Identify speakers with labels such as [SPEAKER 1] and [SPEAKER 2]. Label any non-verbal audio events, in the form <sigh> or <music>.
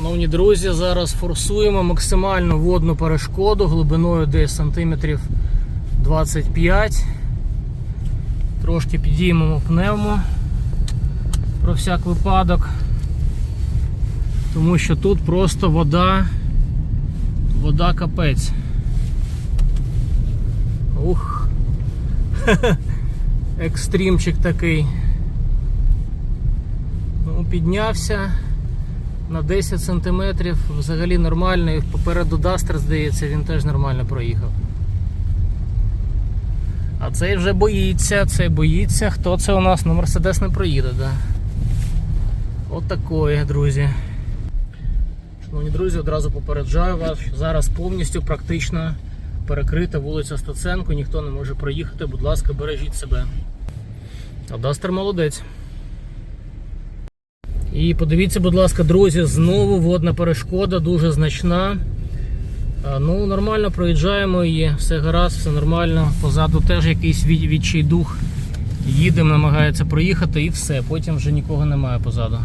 [SPEAKER 1] Шановні друзі, зараз форсуємо максимальну водну перешкоду глибиною десь сантиметрів 25. Трошки підіймемо пневму про всяк випадок. Тому що тут просто вода, вода капець. Ух. <laughs> Екстрімчик такий. Ну, піднявся на 10 сантиметрів, взагалі нормально. І попереду Дастер, здається, він теж нормально проїхав. А цей вже боїться, цей боїться. Хто це у нас? Ну, Мерседес не проїде, да. От такое, друзі. Шановні друзі, одразу попереджаю вас, зараз повністю практично перекрита вулиця Стаценко, ніхто не може проїхати, будь ласка, бережіть себе. А Дастер молодець. І подивіться, будь ласка, друзі, знову водна перешкода, дуже значна. Ну, нормально проїжджаємо її, все гаразд, все нормально. Позаду теж якийсь відчий дух. Їдемо, намагається проїхати і все. Потім вже нікого немає позаду.